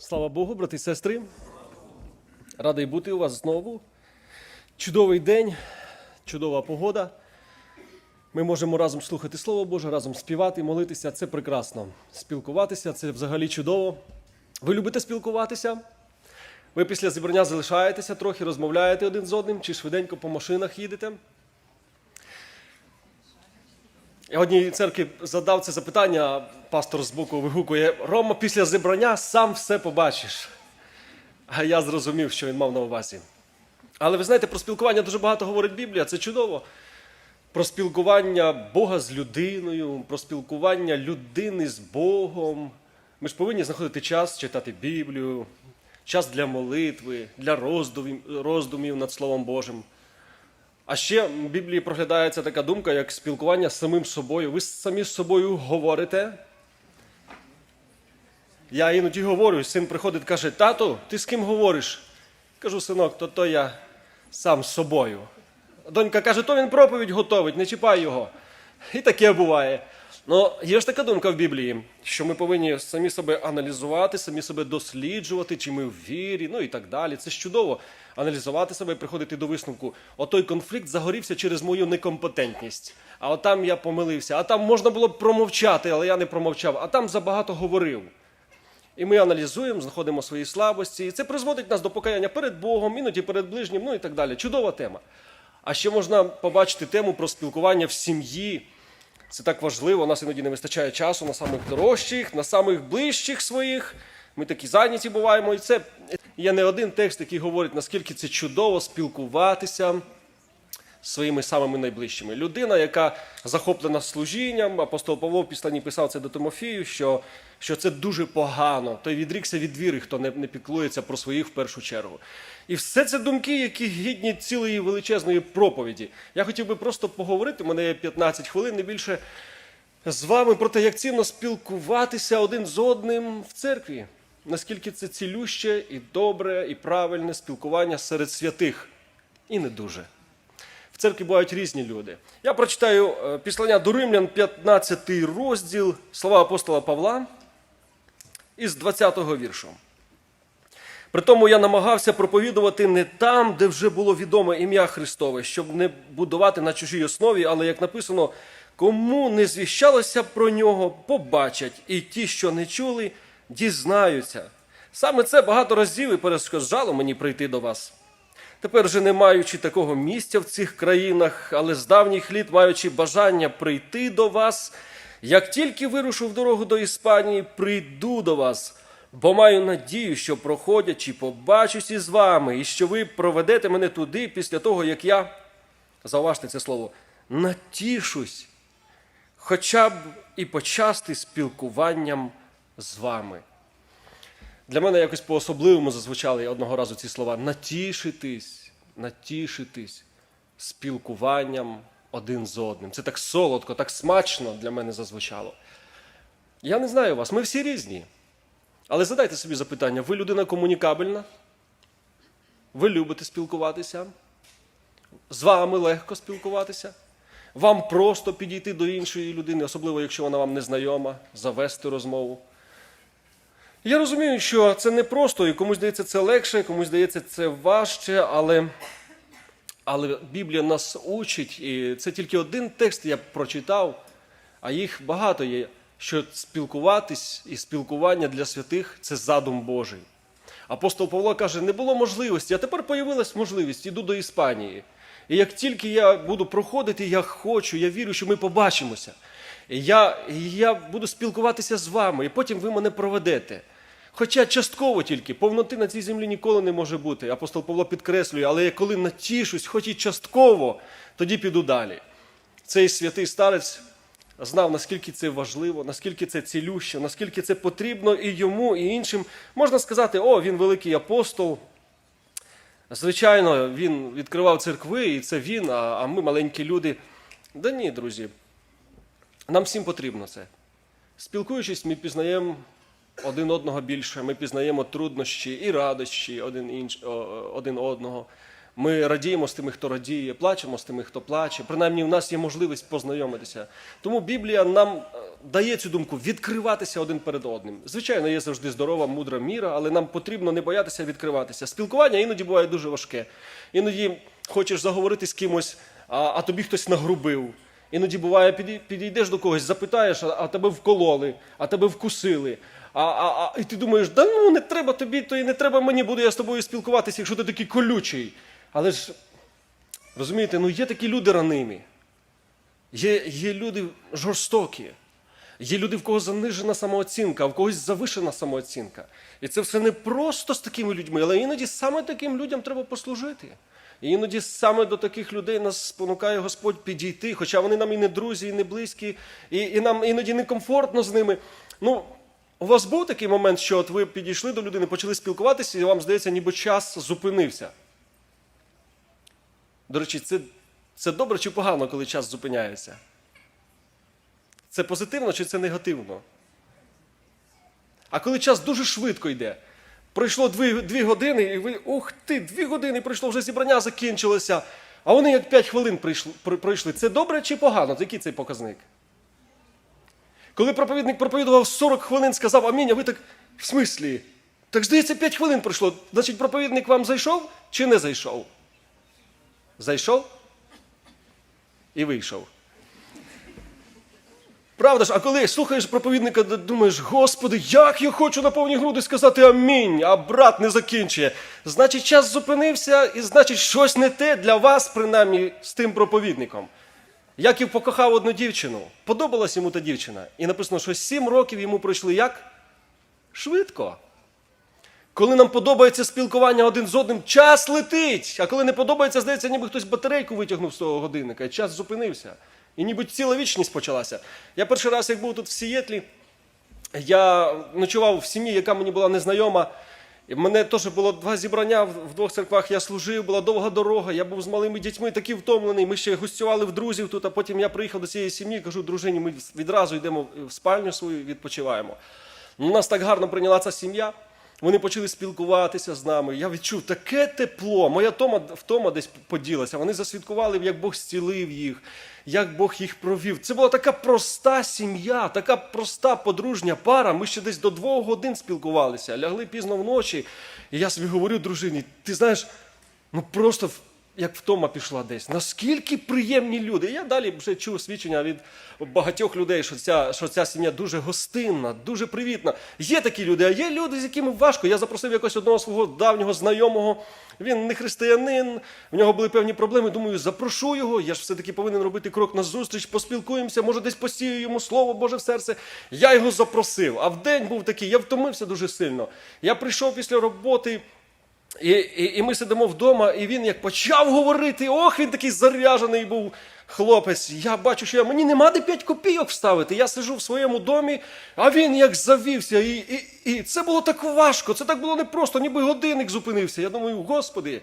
Слава Богу, брати і сестри. Радий бути у вас знову. Чудовий день, чудова погода. Ми можемо разом слухати Слово Боже, разом співати, молитися. Це прекрасно. Спілкуватися це взагалі чудово. Ви любите спілкуватися? Ви після зібрання залишаєтеся, трохи розмовляєте один з одним, чи швиденько по машинах їдете. Я одній церкві задав це запитання, пастор збоку вигукує: Рома, після зібрання сам все побачиш. А я зрозумів, що він мав на увазі. Але ви знаєте, про спілкування дуже багато говорить Біблія, це чудово. Про спілкування Бога з людиною, про спілкування людини з Богом. Ми ж повинні знаходити час читати Біблію, час для молитви, для роздумів, роздумів над Словом Божим. А ще в Біблії проглядається така думка, як спілкування з самим собою. Ви самі з собою говорите. Я іноді говорю, син приходить каже: Тату, ти з ким говориш? Кажу, синок, то то я сам з собою. Донька каже, то він проповідь готовить, не чіпай його. І таке буває. Ну, є ж така думка в Біблії, що ми повинні самі себе аналізувати, самі себе досліджувати, чи ми в вірі, ну і так далі. Це ж чудово. Аналізувати себе і приходити до висновку. Отой конфлікт загорівся через мою некомпетентність. А от там я помилився. А там можна було б промовчати, але я не промовчав. А там забагато говорив. І ми аналізуємо, знаходимо свої слабості. І це призводить нас до покаяння перед Богом, іноді перед ближнім, ну і так далі. Чудова тема. А ще можна побачити тему про спілкування в сім'ї. Це так важливо, у нас іноді не вистачає часу на самих дорожчих, на самих ближчих своїх. Ми такі зайняті буваємо. І це є не один текст, який говорить, наскільки це чудово спілкуватися своїми самими найближчими. Людина, яка захоплена служінням, апостол Павло в Післанні писав це до Тимофію, що, що це дуже погано. Той відрікся від віри, хто не, не піклується про своїх в першу чергу. І все це думки, які гідні цілої величезної проповіді. Я хотів би просто поговорити, у мене є 15 хвилин, не більше з вами про те, як цінно спілкуватися один з одним в церкві. Наскільки це цілюще і добре, і правильне спілкування серед святих. І не дуже. Церкві бувають різні люди. Я прочитаю е, післання до Римлян, 15 розділ, слова апостола Павла із 20-го віршу. Притому я намагався проповідувати не там, де вже було відоме ім'я Христове, щоб не будувати на чужій основі, але як написано, кому не звіщалося про нього, побачать, і ті, що не чули, дізнаються. Саме це багато разів і перешкоджало мені прийти до вас. Тепер же не маючи такого місця в цих країнах, але з давніх літ маючи бажання прийти до вас, як тільки вирушу в дорогу до Іспанії, прийду до вас, бо маю надію, що проходячи, побачусь із вами, і що ви проведете мене туди після того, як я, зауважте це слово, натішусь, хоча б і почасти спілкуванням з вами. Для мене якось по-особливому зазвучали одного разу ці слова натішитись, натішитись спілкуванням один з одним. Це так солодко, так смачно для мене зазвучало. Я не знаю вас, ми всі різні. Але задайте собі запитання: ви людина комунікабельна? Ви любите спілкуватися? З вами легко спілкуватися? Вам просто підійти до іншої людини, особливо якщо вона вам не знайома, завести розмову. Я розумію, що це не просто, і комусь здається це легше, комусь здається це важче, але, але Біблія нас учить, і це тільки один текст я прочитав, а їх багато є, що спілкуватись і спілкування для святих це задум Божий. Апостол Павло каже, не було можливості, а тепер появилась можливість, іду до Іспанії. І як тільки я буду проходити, я хочу, я вірю, що ми побачимося. Я, я буду спілкуватися з вами, і потім ви мене проведете. Хоча частково тільки, повноти на цій землі ніколи не може бути. Апостол Павло підкреслює, але я коли натішусь, хоч і частково, тоді піду далі. Цей святий старець знав, наскільки це важливо, наскільки це цілюще, наскільки це потрібно і йому, і іншим. Можна сказати, о, він великий апостол. Звичайно, він відкривав церкви, і це він, а, ми маленькі люди. Да ні, друзі, нам всім потрібно це. Спілкуючись, ми пізнаємо один одного більше, ми пізнаємо труднощі і радощі один, інш, один одного. Ми радіємо з тими, хто радіє, плачемо з тими, хто плаче. Принаймні, в нас є можливість познайомитися. Тому Біблія нам е, дає цю думку відкриватися один перед одним. Звичайно, є завжди здорова, мудра міра, але нам потрібно не боятися відкриватися. Спілкування іноді буває дуже важке. Іноді хочеш заговорити з кимось, а, а тобі хтось нагрубив. Іноді буває, підійдеш до когось, запитаєш, а, а тебе вкололи, а тебе вкусили. А, а, а, і ти думаєш, да ну не треба тобі, то і не треба мені, буду я з тобою спілкуватися, якщо ти такий колючий. Але ж розумієте, ну є такі люди ранимі. Є, є люди жорстокі, є люди, в кого занижена самооцінка, в когось завишена самооцінка. І це все не просто з такими людьми, але іноді саме таким людям треба послужити. І іноді саме до таких людей нас спонукає Господь підійти, хоча вони нам і не друзі, і не близькі, і, і нам іноді некомфортно з ними. Ну, у вас був такий момент, що от ви підійшли до людини, почали спілкуватися, і вам здається, ніби час зупинився. До речі, це, це добре чи погано, коли час зупиняється? Це позитивно чи це негативно? А коли час дуже швидко йде, пройшло дві, дві години, і ви, ух ти, дві години пройшло, вже зібрання закінчилося, а вони як п'ять хвилин пройшли. Це добре чи погано? Який цей показник? Коли проповідник проповідував 40 хвилин, сказав амінь, а ви так, в смислі? Так здається, 5 хвилин пройшло. Значить, проповідник вам зайшов чи не зайшов? Зайшов і вийшов. Правда ж, а коли слухаєш проповідника, думаєш, Господи, як я хочу на повні груди сказати амінь, а брат не закінчує. Значить, час зупинився, і значить, щось не те для вас, принаймні, з тим проповідником. Яків покохав одну дівчину, подобалась йому та дівчина. І написано, що сім років йому пройшли як? Швидко. Коли нам подобається спілкування один з одним, час летить. А коли не подобається, здається, ніби хтось батарейку витягнув з того годинника, і час зупинився. І ніби ціла вічність почалася. Я перший раз, як був тут в Сієтлі, я ночував в сім'ї, яка мені була незнайома. І в мене теж було два зібрання в двох церквах. Я служив, була довга дорога. Я був з малими дітьми, такий втомлений. Ми ще гостювали в друзів тут. А потім я приїхав до цієї сім'ї, кажу, дружині, ми відразу йдемо в спальню свою, відпочиваємо. Ну, Нас так гарно прийняла ця сім'я. Вони почали спілкуватися з нами. Я відчув таке тепло. Моя тома втома десь поділася. Вони засвідкували, як Бог зцілив їх, як Бог їх провів. Це була така проста сім'я, така проста подружня пара. Ми ще десь до двох годин спілкувалися, лягли пізно вночі. І я собі говорю дружині, ти знаєш, ну просто як втома пішла десь. Наскільки приємні люди. Я далі вже чув свідчення від багатьох людей, що ця, що ця сім'я дуже гостинна, дуже привітна. Є такі люди, а є люди, з якими важко. Я запросив якось одного свого давнього знайомого. Він не християнин, в нього були певні проблеми. Думаю, запрошу його. Я ж все-таки повинен робити крок на зустріч, поспілкуємося, може, десь посію йому слово Боже в серце. Я його запросив. А в день був такий, я втомився дуже сильно. Я прийшов після роботи. І, і, і ми сидимо вдома, і він як почав говорити, ох, він такий заряжений був хлопець. Я бачу, що я, мені нема де 5 копійок вставити. Я сижу в своєму домі, а він як завівся. І, і, і це було так важко, це так було непросто, ніби годинник зупинився. Я думаю, господи,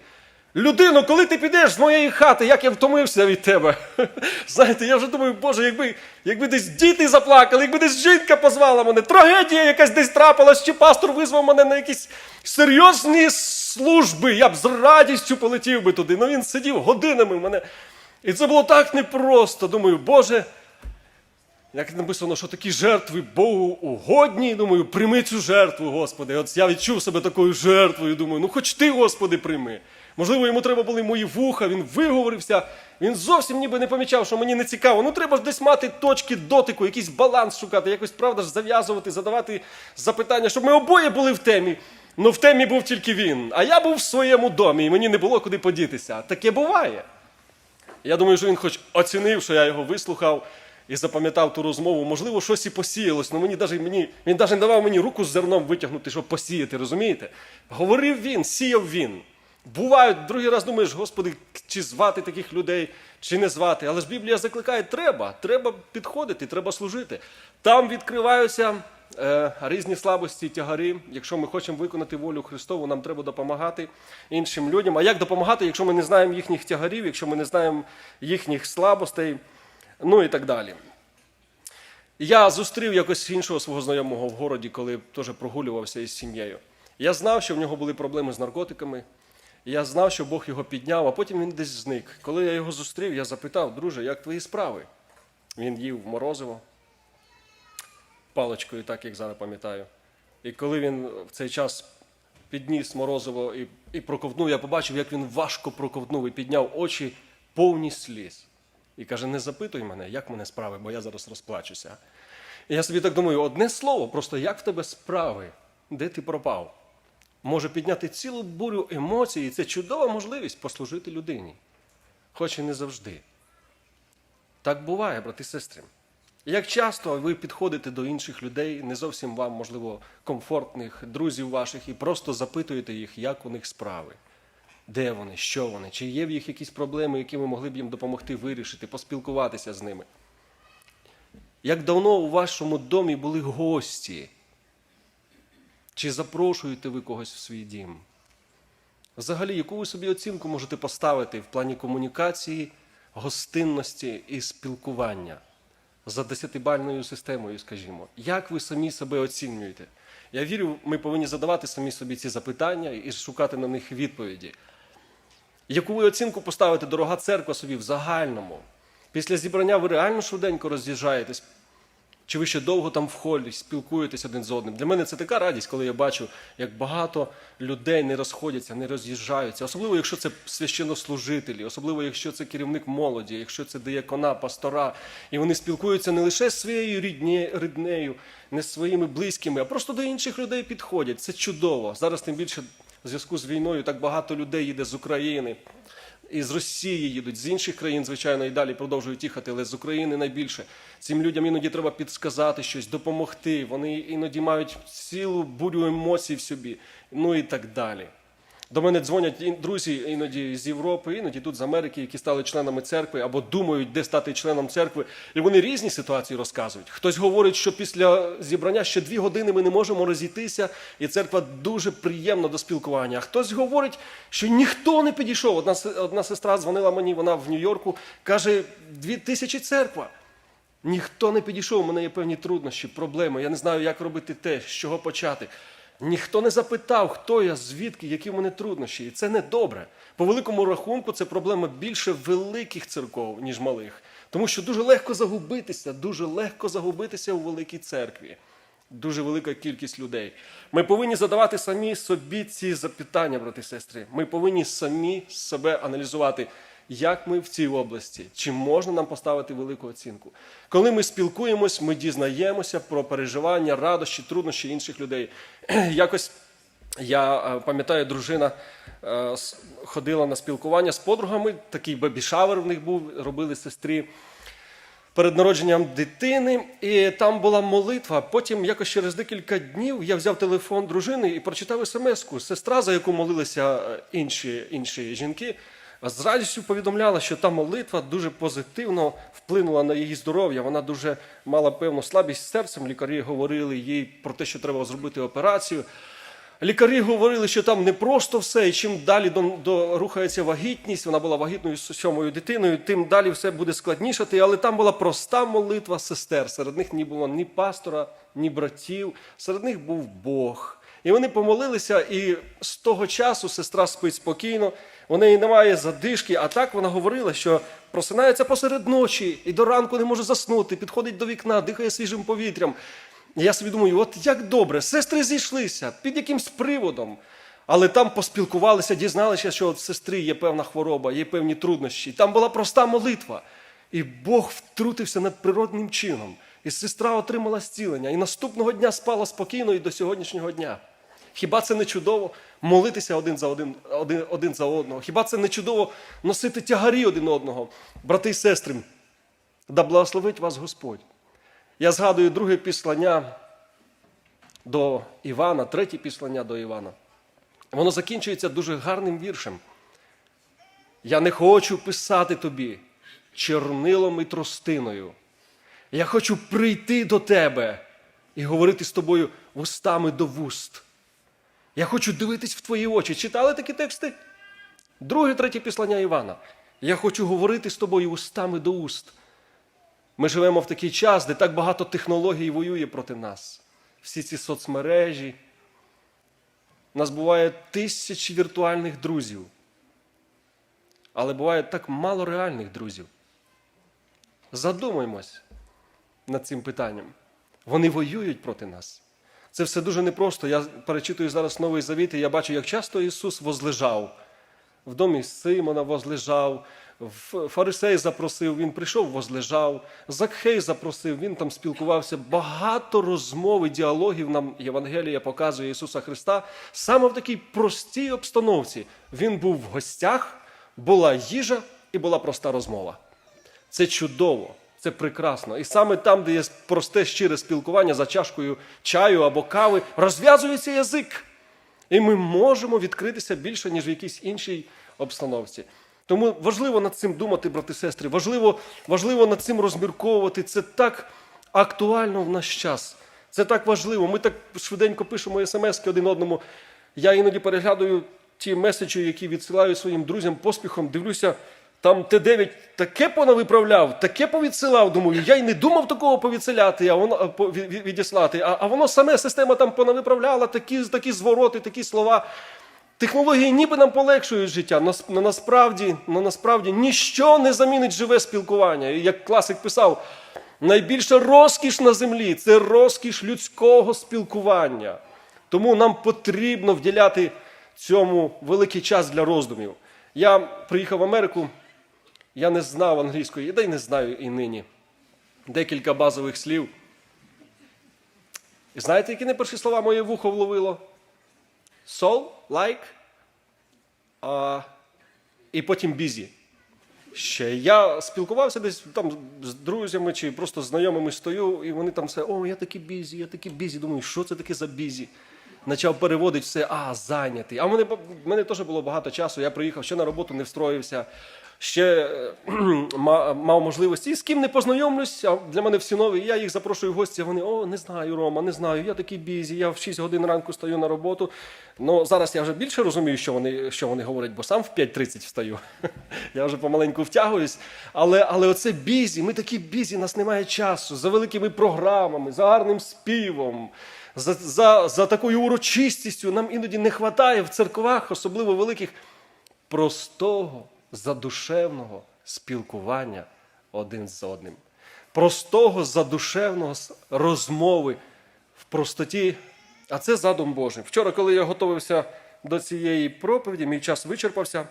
людино, коли ти підеш з моєї хати, як я втомився від тебе. Знаєте, я вже думаю, Боже, якби, якби десь діти заплакали, якби десь жінка позвала мене, трагедія якась десь трапилась, чи пастор визвав мене на якісь серйозні служби, я б з радістю полетів би туди. Ну він сидів годинами в мене. І це було так непросто. Думаю, Боже, як написано, що такі жертви Богу угодні, думаю, прийми цю жертву, Господи. От я відчув себе такою жертвою. Думаю, ну хоч ти, Господи, прийми. Можливо, йому треба були мої вуха, він виговорився. Він зовсім ніби не помічав, що мені не цікаво. Ну треба ж десь мати точки дотику, якийсь баланс шукати, якось правда ж зав'язувати, задавати запитання, щоб ми обоє були в темі. Ну в темі був тільки він. А я був в своєму домі, і мені не було куди подітися. Таке буває. Я думаю, що він хоч оцінив, що я його вислухав і запам'ятав ту розмову. Можливо, щось і посіялось, але мені даже, мені, він навіть не давав мені руку з зерном витягнути, щоб посіяти, розумієте? Говорив він, сіяв він. Бувають, другий раз думаєш, Господи, чи звати таких людей, чи не звати. Але ж Біблія закликає, треба, треба підходити, треба служити. Там відкриваються е, різні слабості, тягари. Якщо ми хочемо виконати волю Христову, нам треба допомагати іншим людям. А як допомагати, якщо ми не знаємо їхніх тягарів, якщо ми не знаємо їхніх слабостей, ну і так далі. Я зустрів якось іншого свого знайомого в городі, коли теж прогулювався із сім'єю. Я знав, що в нього були проблеми з наркотиками. Я знав, що Бог його підняв, а потім він десь зник. Коли я його зустрів, я запитав, друже, як твої справи? Він їв морозиво. паличкою, так як зараз пам'ятаю. І коли він в цей час підніс морозиво і, і проковтнув, я побачив, як він важко проковтнув і підняв очі повні сліз. І каже: не запитуй мене, як мене справи, бо я зараз розплачуся. І я собі так думаю, одне слово, просто як в тебе справи, де ти пропав, може підняти цілу бурю емоцій, і це чудова можливість послужити людині. Хоч і не завжди. Так буває, брати і сестри. Як часто ви підходите до інших людей, не зовсім вам, можливо, комфортних друзів ваших, і просто запитуєте їх, як у них справи, де вони, що вони, чи є в їх якісь проблеми, які ви могли б їм допомогти вирішити, поспілкуватися з ними. Як давно у вашому домі були гості? Чи запрошуєте ви когось в свій дім? Взагалі, яку ви собі оцінку можете поставити в плані комунікації, гостинності і спілкування за десятибальною системою, скажімо? Як ви самі себе оцінюєте? Я вірю, ми повинні задавати самі собі ці запитання і шукати на них відповіді. Яку ви оцінку поставите дорога церква собі в загальному? Після зібрання ви реально швиденько роз'їжджаєтесь? Чи ви ще довго там в холі спілкуєтесь один з одним? Для мене це така радість, коли я бачу, як багато людей не розходяться, не роз'їжджаються. Особливо, якщо це священнослужителі, особливо, якщо це керівник молоді, якщо це диякона, пастора. І вони спілкуються не лише з своєю рідні, ріднею, не своїми близькими, а просто до інших людей підходять. Це чудово. Зараз тим більше в зв'язку з війною так багато людей їде з України. І з Росії їдуть, з інших країн, звичайно, і далі продовжують їхати, але з України найбільше. Цим людям іноді треба підсказати щось, допомогти. Вони іноді мають цілу бурю емоцій в собі, ну і так далі. До мене дзвонять друзі іноді з Європи, іноді тут з Америки, які стали членами церкви або думають, де стати членом церкви. І вони різні ситуації розказують. Хтось говорить, що після зібрання ще дві години ми не можемо розійтися, і церква дуже приємна до спілкування. А хтось говорить, що ніхто не підійшов. Одна, одна сестра дзвонила мені, вона в Нью-Йорку, каже, дві тисячі церква. Ніхто не підійшов, у мене є певні труднощі, проблеми. Я не знаю, як робити те, з чого почати. Ніхто не запитав, хто я, звідки, які в мене труднощі. І це не добре. По великому рахунку, це проблема більше великих церков, ніж малих. Тому що дуже легко загубитися, дуже легко загубитися у великій церкві. Дуже велика кількість людей. Ми повинні задавати самі собі ці запитання, брати і сестри. Ми повинні самі себе аналізувати, як ми в цій області, чи можна нам поставити велику оцінку. Коли ми спілкуємось, ми дізнаємося про переживання, радощі, труднощі інших людей. Якось я е, пам'ятаю, дружина е, ходила на спілкування з подругами, такий бебі-шавер в них був, робили сестрі перед народженням дитини, і там була молитва. Потім, якось через декілька днів, я взяв телефон дружини і прочитав смс-ку. Сестра, за яку молилися е, інші, інші жінки, з радістю повідомляла, що та молитва дуже позитивно вплинула на її здоров'я. Вона дуже мала певну слабість з серцем. Лікарі говорили їй про те, що треба зробити операцію. Лікарі говорили, що там не просто все, і чим далі до, до рухається вагітність, вона була вагітною з сьомою дитиною, тим далі все буде складнішати. Але там була проста молитва сестер. Серед них не було ні пастора, ні братів, серед них був Бог. І вони помолилися, і з того часу сестра спить спокійно, у неї немає задишки, а так вона говорила, що просинається посеред ночі і до ранку не може заснути, підходить до вікна, дихає свіжим повітрям. І Я собі думаю, от як добре, сестри зійшлися під якимсь приводом, але там поспілкувалися, дізналися, що в сестри є певна хвороба, є певні труднощі. Там була проста молитва. І Бог втрутився надприродним чином. І сестра отримала зцілення. І наступного дня спала спокійно і до сьогоднішнього дня. Хіба це не чудово молитися один за один, один, один за одного? Хіба це не чудово носити тягарі один одного, брати і сестри? Да благословить вас Господь. Я згадую друге післання до Івана, третє післання до Івана. Воно закінчується дуже гарним віршем. Я не хочу писати тобі чернилом і тростиною. Я хочу прийти до тебе і говорити з тобою вустами до вуст. Я хочу дивитись в твої очі. Читали такі тексти? Друге, третє післання Івана. Я хочу говорити з тобою устами до уст. Ми живемо в такий час, де так багато технологій воює проти нас. Всі ці соцмережі. У нас буває тисячі віртуальних друзів. Але буває так мало реальних друзів. Задумаймось над цим питанням. Вони воюють проти нас. Це все дуже непросто. Я перечитую зараз Новий Завіт, і я бачу, як часто Ісус возлежав. В домі Симона возлежав, фарисей запросив, він прийшов, возлежав, Закхей запросив, він там спілкувався. Багато розмов і діалогів нам Євангелія показує Ісуса Христа. Саме в такій простій обстановці. Він був в гостях, була їжа і була проста розмова. Це чудово, це прекрасно. І саме там, де є просте щире спілкування за чашкою чаю або кави, розв'язується язик. І ми можемо відкритися більше, ніж в якійсь іншій обстановці. Тому важливо над цим думати, брати і сестри, важливо, важливо над цим розмірковувати. Це так актуально в наш час. Це так важливо. Ми так швиденько пишемо смски один одному. Я іноді переглядаю ті меседжі, які відсилаю своїм друзям поспіхом, дивлюся, там Т9 таке понавиправляв, таке повідсилав. Думаю, я й не думав такого повідсиляти, а воно відіслати. А, а воно саме система там понавиправляла, такі, такі звороти, такі слова. Технології ніби нам полегшують життя, но насправді, но насправді ніщо не замінить живе спілкування. Як класик писав, найбільша розкіш на землі це розкіш людського спілкування. Тому нам потрібно вділяти цьому великий час для роздумів. Я приїхав в Америку, я не знав англійської, да й не знаю і нині. Декілька базових слів. І знаєте, які найперші слова моє вухо вловило? soul, like, а, і потім busy. Ще я спілкувався десь там з друзями чи просто знайомими стою, і вони там все, о, я такий бізі, я такий бізі. Думаю, що це таке за бізі? Почав переводити все, а, зайнятий. А в мене, в мене теж було багато часу. Я приїхав, ще на роботу не встроївся, ще е, мав можливості. І з ким не познайомлюсь, а для мене всі нові. Я їх запрошую в гості, а вони, о, не знаю, Рома, не знаю, я такий бізі, я в 6 годин ранку стою на роботу. Ну, зараз я вже більше розумію, що вони, що вони говорять, бо сам в 5.30 встаю. Я вже помаленьку втягуюсь. Але, але оце бізі, ми такі бізі, нас немає часу за великими програмами, за гарним співом, за, за, за такою урочистістю. Нам іноді не вистачає в церквах, особливо великих, простого, задушевного спілкування один з одним. Простого, задушевного розмови в простоті. А це задум Божий. Вчора, коли я готувався до цієї проповіді, мій час вичерпався.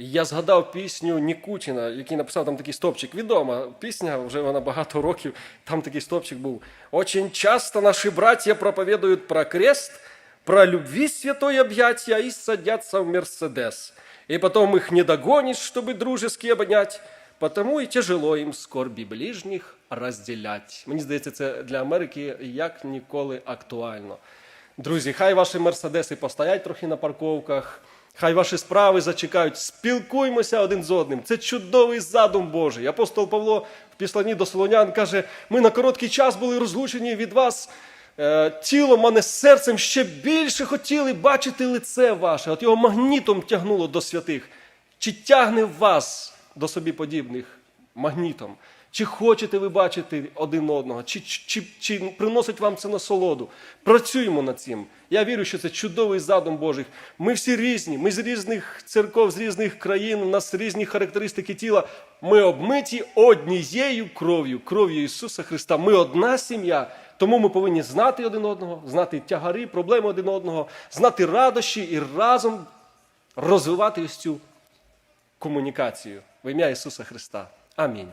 Я згадав пісню Нікутіна, який написав там такий стопчик. Відома пісня, вже вона багато років. Там такий стопчик був. Очень часто наши братья проповедуют про крест, про любви святой объятия и садятся в Мерседес. И потом их не догонишь, чтобы дружески обнять, потому и тяжело им скорби ближніх розділять. Мені здається, це для Америки як ніколи актуально. Друзі, хай ваші мерседеси постоять трохи на парковках. Хай ваші справи зачекають, спілкуймося один з одним. Це чудовий задум Божий. Апостол Павло в післанні до Солонян каже: ми на короткий час були розлучені від вас тілом, а не серцем ще більше хотіли бачити лице ваше. От його магнітом тягнуло до святих. Чи тягне вас до собі подібних магнітом? Чи хочете ви бачити один одного, чи, чи, чи приносить вам це насолоду? Працюємо над цим. Я вірю, що це чудовий задум Божий. Ми всі різні, ми з різних церков, з різних країн, у нас різні характеристики тіла. Ми обмиті однією кров'ю, кров'ю Ісуса Христа. Ми одна сім'я. Тому ми повинні знати один одного, знати тягари, проблеми один одного, знати радощі і разом розвивати ось цю комунікацію в ім'я Ісуса Христа. Амінь.